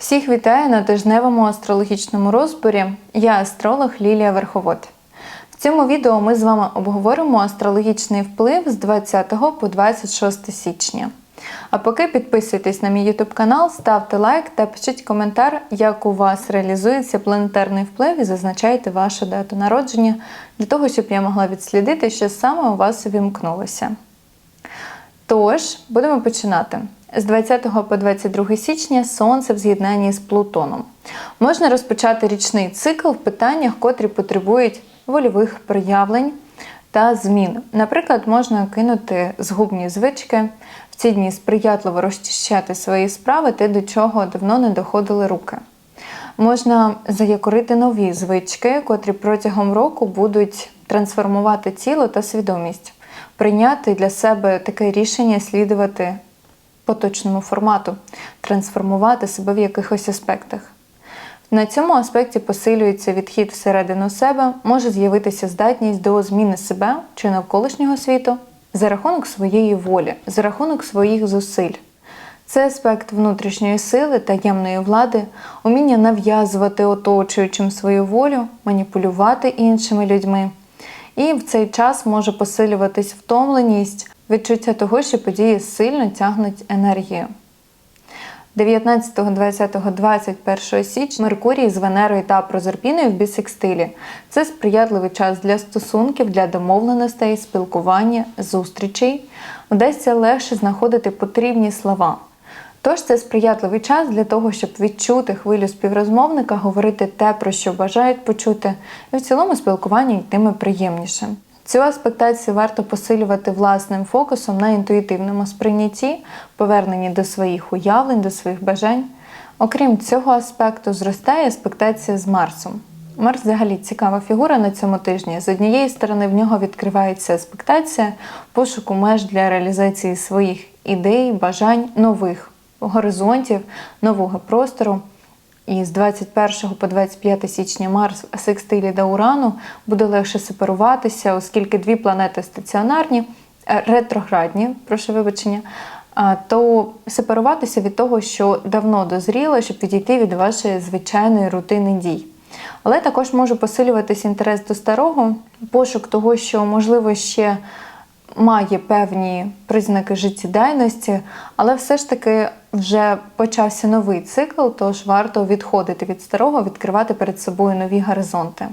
Всіх вітаю на тижневому астрологічному розборі. Я астролог Лілія Верховод. В цьому відео ми з вами обговоримо астрологічний вплив з 20 по 26 січня. А поки підписуйтесь на мій YouTube канал, ставте лайк та пишіть коментар, як у вас реалізується планетарний вплив і зазначайте вашу дату народження для того, щоб я могла відслідити, що саме у вас увімкнулося. Тож, будемо починати. З 20 по 22 січня Сонце в з'єднанні з Плутоном. Можна розпочати річний цикл в питаннях, котрі потребують вольових проявлень та змін. Наприклад, можна кинути згубні звички, в ці дні сприятливо розчищати свої справи, те, до чого давно не доходили руки. Можна заякорити нові звички, котрі протягом року будуть трансформувати тіло та свідомість, прийняти для себе таке рішення слідувати поточному формату, трансформувати себе в якихось аспектах. На цьому аспекті посилюється відхід всередину себе, може з'явитися здатність до зміни себе чи навколишнього світу за рахунок своєї волі, за рахунок своїх зусиль. Це аспект внутрішньої сили, таємної влади, уміння нав'язувати оточуючим свою волю, маніпулювати іншими людьми. І в цей час може посилюватись втомленість, відчуття того, що події сильно тягнуть енергію. 19, 20, 21 січня Меркурій з Венерою та Прозорпіною в бісекстилі. Це сприятливий час для стосунків, для домовленостей, спілкування, зустрічей. Вдасться легше знаходити потрібні слова. Тож це сприятливий час для того, щоб відчути хвилю співрозмовника, говорити те, про що бажають почути, і в цілому спілкування йтиме приємніше. Цю аспектацію варто посилювати власним фокусом на інтуїтивному сприйнятті, поверненні до своїх уявлень, до своїх бажань. Окрім цього аспекту, зростає аспектація з Марсом. Марс взагалі цікава фігура на цьому тижні. З однієї сторони, в нього відкривається аспектація пошуку меж для реалізації своїх ідей, бажань, нових горизонтів, нового простору. І з 21 по 25 січня Марс в секстилі до Урану буде легше сепаруватися, оскільки дві планети стаціонарні, е, ретроградні, прошу вибачення, то сепаруватися від того, що давно дозріло, щоб відійти від вашої звичайної рутини дій. Але також може посилюватись інтерес до старого, пошук того, що можливо ще має певні признаки життєдайності, але все ж таки вже почався новий цикл, тож варто відходити від старого, відкривати перед собою нові горизонти.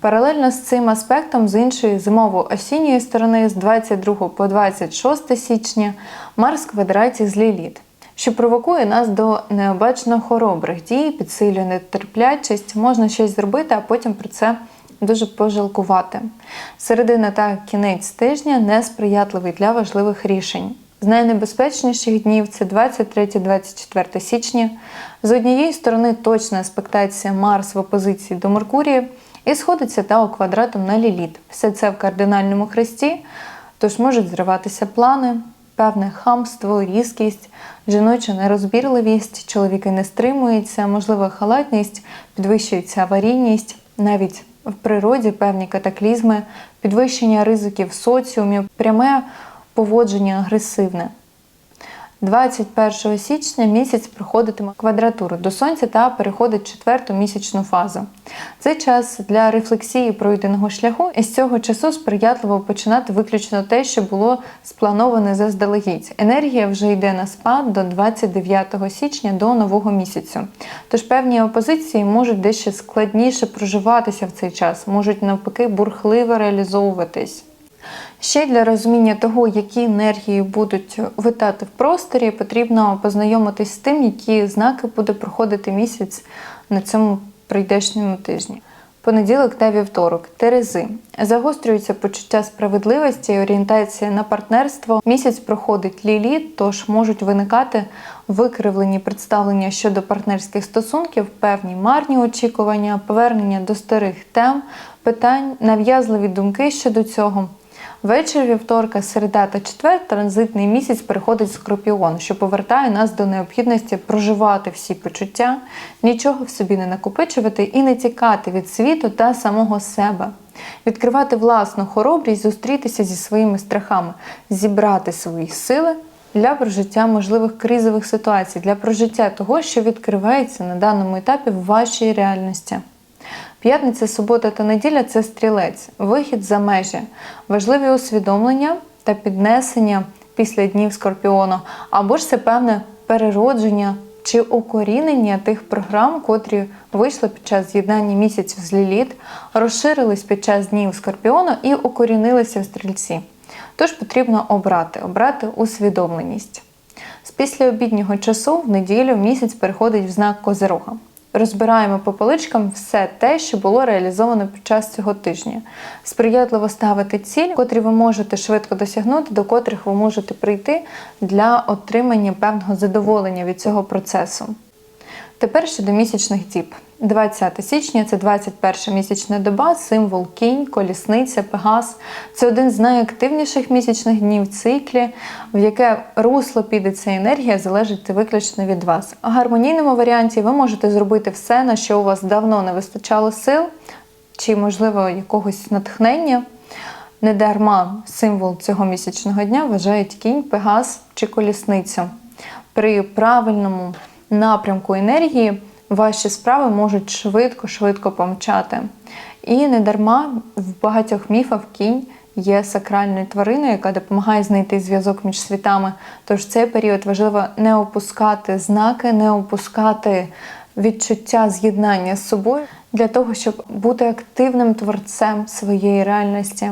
Паралельно з цим аспектом, з іншої зимово-осінньої сторони, з 22 по 26 січня, Марс квадраті з Ліліт, що провокує нас до необачно хоробрих дій, підсилює нетерплячість, можна щось зробити, а потім про це дуже пожалкувати. Середина та кінець тижня несприятливий для важливих рішень. З найнебезпечніших днів це 23-24 січня. З однієї сторони точна аспектація Марс в опозиції до Меркурія і сходиться Тао квадратом на ліліт. Все це в кардинальному хресті, тож можуть зриватися плани, певне хамство, різкість, жіноча нерозбірливість, чоловіки не стримуються, можлива халатність, підвищується аварійність, навіть в природі певні катаклізми, підвищення ризиків в соціумі, пряме поводження агресивне. 21 січня місяць проходитиме квадратуру до сонця та переходить четверту місячну фазу. Це час для рефлексії пройденого шляху, і з цього часу сприятливо починати виключно те, що було сплановане заздалегідь. Енергія вже йде на спад до 29 січня до нового місяцю. Тож певні опозиції можуть дещо складніше проживатися в цей час, можуть навпаки бурхливо реалізовуватись. Ще для розуміння того, які енергії будуть витати в просторі, потрібно познайомитись з тим, які знаки буде проходити місяць на цьому прийдешньому тижні. Понеділок та вівторок Терези. Загострюється почуття справедливості і орієнтація на партнерство. Місяць проходить ліліт, тож можуть виникати викривлені представлення щодо партнерських стосунків, певні марні очікування, повернення до старих тем, питань, нав'язливі думки щодо цього. Вечір вівторка, середа та четвер транзитний місяць переходить в скорпіон, що повертає нас до необхідності проживати всі почуття, нічого в собі не накопичувати і не тікати від світу та самого себе. Відкривати власну хоробрість, зустрітися зі своїми страхами, зібрати свої сили для прожиття можливих кризових ситуацій, для прожиття того, що відкривається на даному етапі в вашій реальності. П'ятниця, субота та неділя це стрілець, вихід за межі, важливі усвідомлення та піднесення після днів скорпіону, або ж це певне переродження чи укорінення тих програм, котрі вийшли під час з'єднання місяців з Ліліт, розширились під час днів скорпіону і укорінилися в стрільці. Тож потрібно обрати, обрати усвідомленість. З післяобіднього часу в неділю місяць переходить в знак Козирога. Розбираємо по поличкам все те, що було реалізовано під час цього тижня. Сприятливо ставити ціль, котрі ви можете швидко досягнути, до котрих ви можете прийти для отримання певного задоволення від цього процесу. Тепер щодо місячних діб. 20 січня це 21 місячна доба, символ кінь, колісниця, пегас. Це один з найактивніших місячних днів в циклі, в яке русло піде ця енергія, залежить виключно від вас. У гармонійному варіанті ви можете зробити все, на що у вас давно не вистачало сил, чи, можливо, якогось натхнення. Не дарма символ цього місячного дня вважають кінь, пегас чи колісницю. При правильному напрямку енергії ваші справи можуть швидко-швидко помчати. І не дарма в багатьох міфах кінь є сакральною твариною, яка допомагає знайти зв'язок між світами. Тож в цей період важливо не опускати знаки, не опускати відчуття з'єднання з собою для того, щоб бути активним творцем своєї реальності.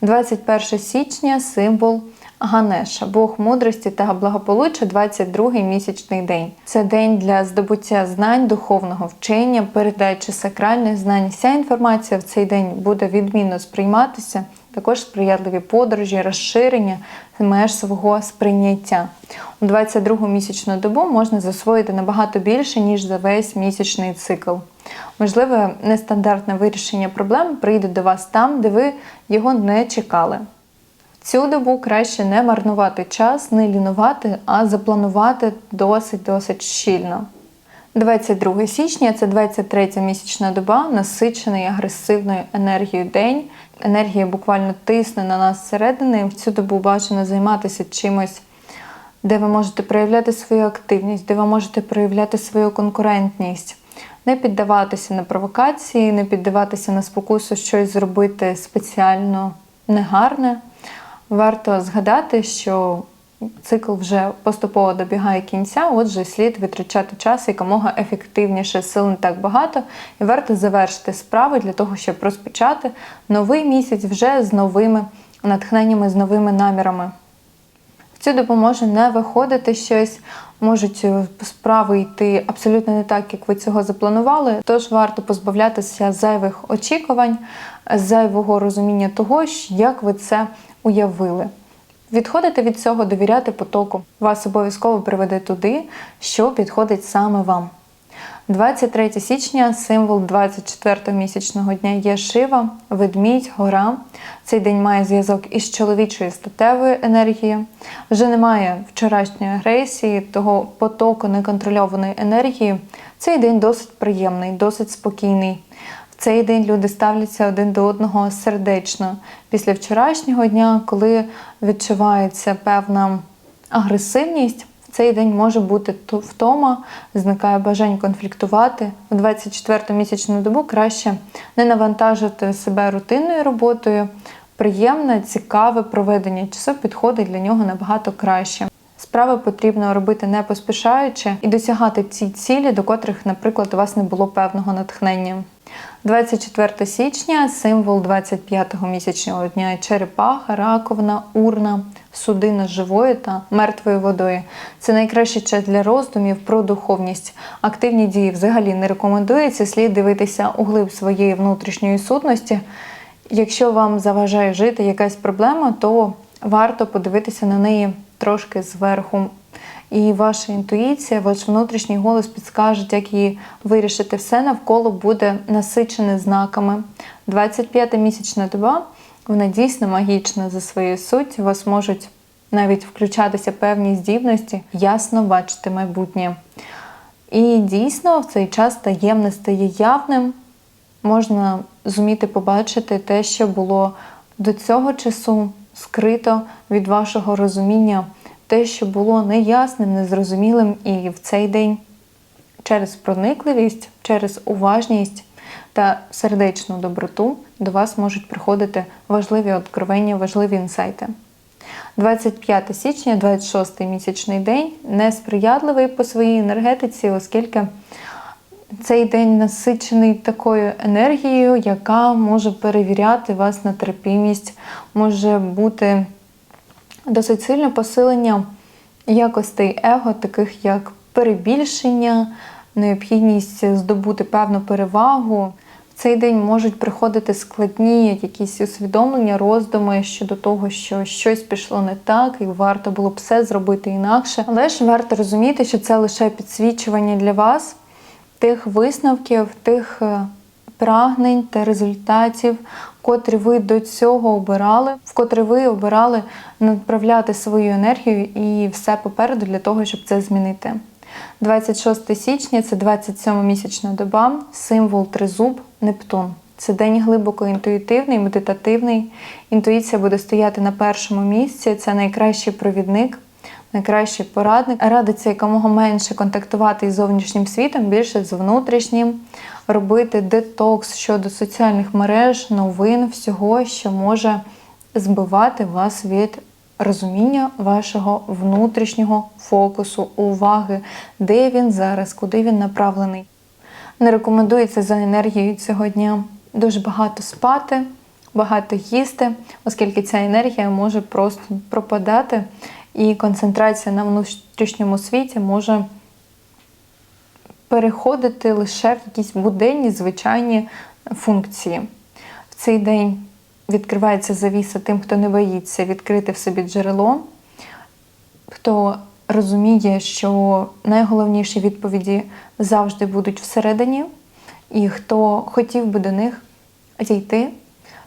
21 січня символ Ганеша, Бог мудрості та благополуччя, 22-й місячний день. Це день для здобуття знань, духовного вчення, передачі сакральних знань. Вся інформація в цей день буде відмінно сприйматися. Також сприятливі подорожі, розширення меж свого сприйняття. У 22-гу місячну добу можна засвоїти набагато більше, ніж за весь місячний цикл. Можливе нестандартне вирішення проблем прийде до вас там, де ви його не чекали. Цю добу краще не марнувати час, не лінувати, а запланувати досить-досить щільно. 22 січня це 23 місячна доба, насичений агресивною енергією день. Енергія буквально тисне на нас зсередини. В цю добу бажано займатися чимось, де ви можете проявляти свою активність, де ви можете проявляти свою конкурентність. Не піддаватися на провокації, не піддаватися на спокусу щось зробити спеціально негарне. Варто згадати, що цикл вже поступово добігає кінця, отже, слід витрачати час якомога ефективніше, сил не так багато, і варто завершити справи для того, щоб розпочати новий місяць вже з новими натхненнями, з новими намірами. В цю допоможе не виходити щось, можуть справи йти абсолютно не так, як ви цього запланували. Тож варто позбавлятися зайвих очікувань, зайвого розуміння того, як ви це уявили. Відходити від цього, довіряти потоку. Вас обов'язково приведе туди, що підходить саме вам. 23 січня символ 24 місячного дня є Шива, ведмідь, гора. Цей день має зв'язок із чоловічою статевою енергією. Вже немає вчорашньої агресії, того потоку неконтрольованої енергії. Цей день досить приємний, досить спокійний цей день люди ставляться один до одного сердечно. Після вчорашнього дня, коли відчувається певна агресивність, в цей день може бути втома, зникає бажання конфліктувати. У 24 місячну добу краще не навантажити себе рутинною роботою. Приємне, цікаве проведення часу підходить для нього набагато краще. Справи потрібно робити не поспішаючи і досягати ці цілі, до котрих, наприклад, у вас не було певного натхнення. 24 січня символ 25-го місячного дня черепаха, раковина, урна, судина живої та мертвої водою. Це найкращий час для роздумів про духовність. Активні дії взагалі не рекомендується. Слід дивитися у глиб своєї внутрішньої сутності. Якщо вам заважає жити якась проблема, то варто подивитися на неї трошки зверху. І ваша інтуїція, ваш внутрішній голос підскажуть, як її вирішити. Все навколо буде насичене знаками. 25 місячна доба, вона дійсно магічна за своєю суттю. У вас можуть навіть включатися певні здібності, ясно бачити майбутнє. І дійсно в цей час таємне стає явним. Можна зуміти побачити те, що було до цього часу скрито від вашого розуміння те, що було неясним, незрозумілим, і в цей день через проникливість, через уважність та сердечну доброту до вас можуть приходити важливі откровення, важливі інсайти. 25 січня, 26 місячний день, несприятливий по своїй енергетиці, оскільки цей день насичений такою енергією, яка може перевіряти вас на терпімість, може бути досить сильне посилення якостей его, таких як перебільшення, необхідність здобути певну перевагу. В цей день можуть приходити складні якісь усвідомлення, роздуми щодо того, що щось пішло не так, і варто було б все зробити інакше. Але ж варто розуміти, що це лише підсвічування для вас тих висновків, тих е, прагнень та результатів, котрі ви до цього обирали, в котрі ви обирали направляти свою енергію і все попереду для того, щоб це змінити. 26 січня це 27 місячна доба, символ тризуб Нептун. Це день глибоко інтуїтивний, медитативний. Інтуїція буде стояти на першому місці. Це найкращий провідник, найкращий порадник. Радиться якомога менше контактувати із зовнішнім світом, більше з внутрішнім, робити детокс щодо соціальних мереж, новин, всього, що може збивати вас від розуміння вашого внутрішнього фокусу, уваги, де він зараз, куди він направлений. Не рекомендується за енергією цього дня дуже багато спати, багато їсти, оскільки ця енергія може просто пропадати, і концентрація на внутрішньому світі може переходити лише в якісь буденні звичайні функції. В цей день відкривається завіса тим, хто не боїться відкрити в собі джерело, хто розуміє, що найголовніші відповіді завжди будуть всередині, і хто хотів би до них дійти.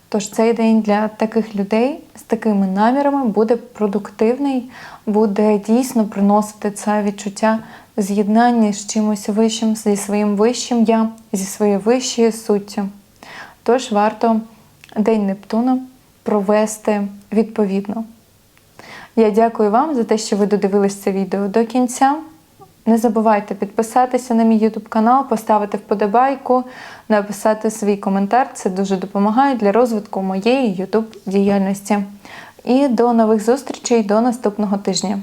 Тож цей день для таких людей з такими намірами буде продуктивний, буде дійсно приносити це відчуття з'єднання з чимось вищим, зі своїм вищим я, зі своєю вищою суттю. Тож варто День Нептуна провести відповідно. Я дякую вам за те, що ви додивились це відео до кінця. Не забувайте підписатися на мій YouTube канал, поставити вподобайку, написати свій коментар. Це дуже допомагає для розвитку моєї YouTube діяльності. І до нових зустрічей до наступного тижня.